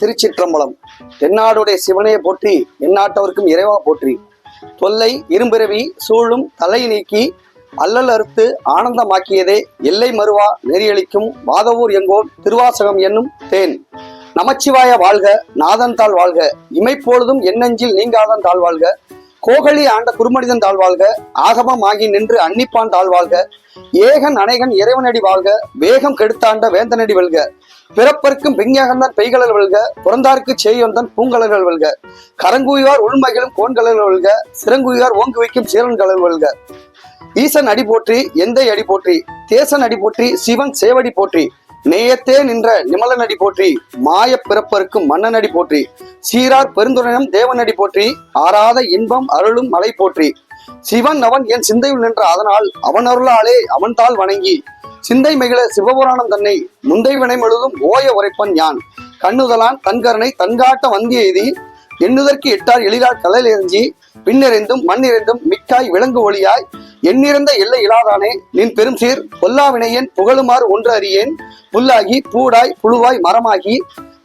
திருச்சிற்றம்பலம். தென்னாடுடைய சிவனையை போற்றி எந்நாட்டவருக்கும் இறைவா போற்றி. தொல்லை இரும்பிறவி சூழும் தலை நீக்கி அல்லல் அறுத்து ஆனந்தமாக்கியதே எல்லை மறுவா நெறியளிக்கும் வாதவூர் எங்கோன் திருவாசகம் என்னும் தேன். நமச்சிவாய வாழ்க நாதன் தாள் வாழ்க இமைப்பொழுதும் எண்ணெஞ்சில் நீங்காதன் தாழ் வாழ்க. கோகலி ஆண்ட குருமனிதன் தாழ்வாழ்க ஆகமம் ஆகி நின்று அன்னிப்பான் தாழ்வாழ்க ஏகன் அணைகன் இறைவனடி வாழ்க வேகம் கெடுத்தாண்ட வேந்தனடி வெல்க. பிறப்பருக்கும் பெஞ்ஞகந்தான் பெய்கலல் வெல்க புறந்தார்க்கு செய்யொந்தன் பூங்கலர்கள் வெல்க. கரங்குயார் உள்மகிழும் கோண்கலர்கள் வெல்க சிறங்குயார் ஓங்கு வைக்கும் சீரன்கலர் வெல்க. ஈசன் அடி போற்றி எந்தை அடி போற்றி தேசன் அடி போற்றி சிவன் சேவடி போற்றி. நேயத்தே நின்ற நிமலன் அடி போற்றி மாய பிறப்பருக்கும் மன்னன் அடி போற்றி சீரார் பெருந்துரையம் தேவன் அடி போற்றி ஆறாத இன்பம் அருளும் மலை போற்றி. சிவன் அவன் என் சிந்தையில் நின்ற அதனால் அவன் அருளாலே அவன்தால் வணங்கி சிந்தை மிகிழ சிவபுராணம் தன்னை முந்தை வினை முழுதும் ஓய உரைப்பன் யான். கண்ணுதலான் தன்கரனை தன்காட்ட வந்தி எய்தி எண்ணுதற்கு எட்டார் எளிதார் கலையில் எறிஞ்சி பின்னிறைந்தும் மண்ணிறைந்தும் மிக்காய் விலங்கு ஒளியாய் எண்ணிறந்த எல்லை இலாதானே நின் பெரும் சீர் பொல்லாவினையேன் புகழுமாறு ஒன்று அறியேன். புல்லாகி பூடாய் புழுவாய் மரமாகி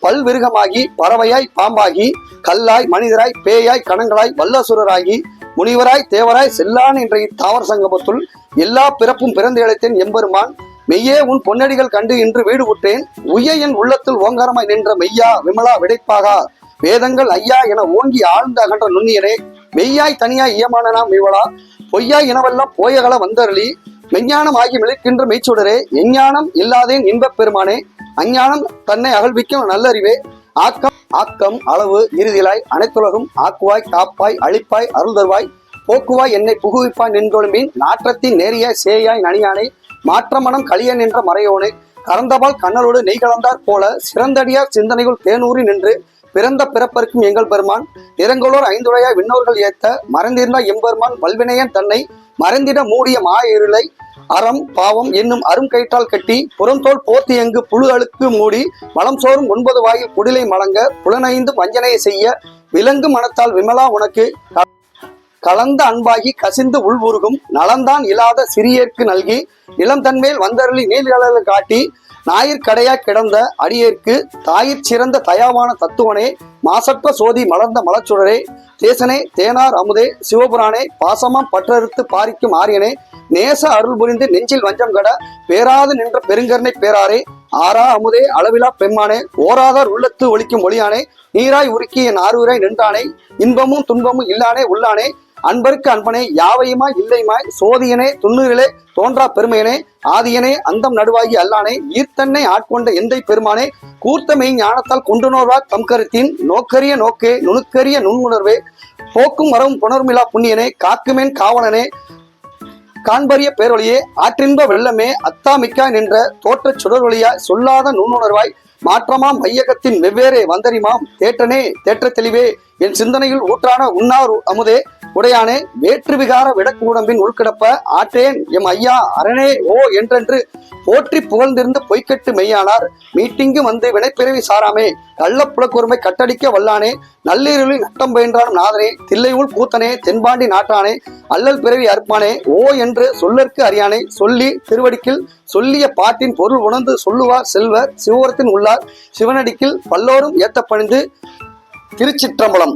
பல்விருகமாகி பறவையாய் பாம்பாகி கல்லாய் மனிதராய் பேயாய் கணங்களாய் வல்லசுரராகி முனிவராய் தேவராய் செல்லான் என்ற இத்தாவர சங்கமத்துள் எல்லா பிறப்பும் பிறந்து இழைத்தேன் எம்பெருமான். மெய்யே உன் பொன்னடிகள் கண்டு இன்று வீடு விட்டேன் உய்ய என் உள்ளத்தில் ஓங்காரமாய் நின்ற மெய்யா விமலா விடைப்பாகா. வேதங்கள் ஐயா என ஓங்கி ஆழ்ந்த அகன்ற நுண்ணியனே. மெய்யாய் தனியாய் இயமானனாம் இவளா. பொய்யாய் இனவெல்லாம் போயகல வந்தருளி மெஞ்ஞானம் ஆகி மிளிக்கின்ற மெய்ச்சுடரே எஞ்ஞானம் இல்லாதேன் இன்பப் பெருமானே அஞ்ஞானம் தன்னை அகழ்விக்கும் நல்லறிவே ஆக்கம் ஆக்கம் அளவு இறுதிலாய் அனைத்துலகும் ஆக்குவாய் காப்பாய் அழிப்பாய் அருள் தருவாய் போக்குவாய் என்னை புகுவிப்பாய் நின்றொழும்பின் நாற்றத்தின் நேரிய சேயாய் நனியானை மாற்றமனம் கலியன் என்ற மறையோனை கறந்தபால் கண்ணலோடு நெய் கலந்தார் போல சிறந்தடியார் சிந்தனைகள் தேனூறி நின்று பிறந்த பிறப்பருக்கும் எங்கள் பெருமான் இறங்கலோர் ஐந்துடையா விண்ணோர்கள் ஏத்த மறைந்திருந்த எம்பெருமான் வல்வினையன் தன்னை மறைந்திட மூடிய மாய இருளை அறம் பாவம் என்னும் அரும் கயிற்றால் கட்டி புறந்தோல் போர்த்தி எங்கு புழு அழுக்கு மூடி மலம் சோறும் ஒன்பது வாயில் குடிலை மலங்க புலனைந்து வஞ்சனையை செய்ய விலங்கு மனத்தால் விமலா உனக்கு கலந்த அன்பாகி கசிந்து உள்வுருகும் நலந்தான் இல்லாத சிறியர்க்கு நல்கி இளம் தன்மேல் வந்தருளி நீர்கடல் காட்டி ஞாயிற்கடையா கிடந்த அடியேற்கு தாயிற் சிறந்த தயாவான தத்துவனே மாசற்ற சோதி மலர்ந்த மலச்சுடரே தேசனே தேனார் அமுதே சிவபுரானே பாசமாம் பற்றறுத்து பாரிக்கும் ஆரியனே நேச அருள் புரிந்து நெஞ்சில் வஞ்சம் கட பேராது நின்ற பெருங்கருணை பேராரே ஆறா அமுதே அளவிலா பெம்மானே ஓராதார் உள்ளத்து ஒழிக்கும் ஒளியானே நீராய் உருக்கிய நாரூராய் நின்றானே இன்பமும் துன்பமும் இல்லானே உள்ளானே அன்பருக்கு அன்பனே யாவையுமாய் இல்லையுமாய் சோதியனே துண்ணுகளே தோன்றா பெருமையனே ஆதியனே அந்தம் நடுவாகி அல்லானே ஈர்த்தன்னை ஆட்கொண்ட எந்தை பெருமானே கூர்த்தமை ஞானத்தால் கொண்டுணர்வா தம் கருத்தின் நோக்கரிய நோக்கே நுணுக்கரிய நுண்ணுணர்வே போக்கும் வரவும் புணர்மிலா புண்ணியனே காக்குமேன் காவலனே காண்பரிய பேரொழியே ஆற்றின்ப வெள்ளமே அத்தாமிக்கா நின்ற தோற்றச் சுடர்வழியாய் சொல்லாத நுண்ணுணர்வாய் மாற்றமாம் மையகத்தின் வெவ்வேறே வந்தரிமாம் தேற்றனே தேற்ற தெளிவே என் சிந்தனையில் ஊற்றான உன்னார் அமுதே உடையானே வேற்று விகார விடக்கு உடம்பின் உள்கிடப்ப ஆற்றேன் எம் ஐயா அரணே ஓ என்றென்று போற்றி புகழ்ந்திருந்து பொய்க்கட்டு மெய்யானார். மீட்டிங்கு வந்து வினைப்பிறவி சாராமே கள்ளப்புலக்கூர்மை கட்டடிக்க வல்லானே நள்ளிருளில் நட்டம் பயின்றான் நாதனே தில்லையுள் கூத்தனே தென்பாண்டி நாட்டானே அல்லல் பிறவி அற்பானே ஓ என்று சொல்லற்கு அறியானே சொல்லி திருவடிக்கில் சொல்லிய பாட்டின் பொருள் உணர்ந்து சொல்லுவார் செல்வர் சிவரத்தின் உள்ளார் சிவனடிக்கில் பல்லோரும் ஏத்த பணிந்து திருச்சிற்றம்பலம்.